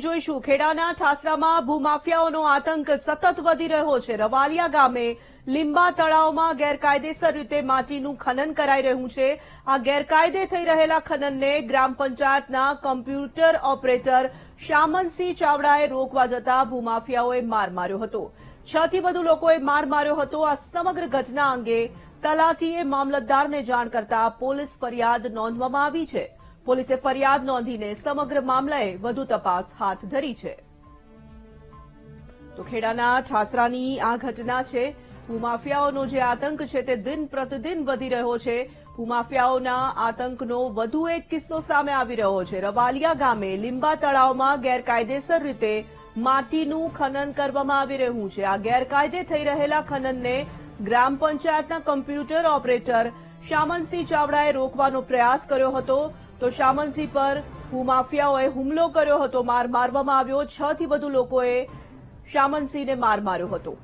માહિતી જોઈશું. ખેડાના ઠાસરામાં ભૂમાફિયાઓનો આતંક સતત વધી રહ્યો છે. રવાલિયા ગામે લીંબા તળાવમાં ગેરકાયદેસર રીતે માટીનું ખનન કરાઈ રહ્યું છે. આ ગેરકાયદે થઈ રહેલા ખનનને ગ્રામ પંચાયતના કમ્પ્યુટર ઓપરેટર શામનસિંહ ચાવડાએ રોકવા જતા ભૂમાફિયાઓએ માર માર્યો હતો. છ થી વધુ લોકોએ માર માર્યો હતો. આ સમગ્ર ઘટના અંગે તલાટીએ મામલતદારને જાણ કરતા પોલીસ ફરિયાદ નોંધવામાં આવી છે. પોલીસે ફરિયાદ નોંધીને સમગ્ર મામલાએ વધુ તપાસ હાથ ધરી છે. તો ખેડાના છાસરાની આ ઘટના છે. ભૂમાફિયાઓનો જે આતંક છે તે દિન પ્રતિદિન વધી રહ્યો છે. ભૂમાફિયાઓના આતંકનો વધુ એક કિસ્સો સામે આવી રહ્યો છે. રવાલિયા ગામે લીંબા તળાવમાં ગેરકાયદેસર રીતે માટીનું ખનન કરવામાં આવી રહ્યું છે. આ ગેરકાયદે થઈ રહેલા ખનનને ગ્રામ પંચાયતના કમ્પ્યુટર ઓપરેટર શ્યામનસિંહ ચાવડાએ રોકવાનો પ્રયાસ કર્યો હતો. તો શામનસિંહ પર ભૂમાફિયાઓએ હુમલો કર્યો હતો, માર મારવામાં આવ્યો. છ થી વધુ લોકોએ શામનસિંહને માર માર્યો હતો.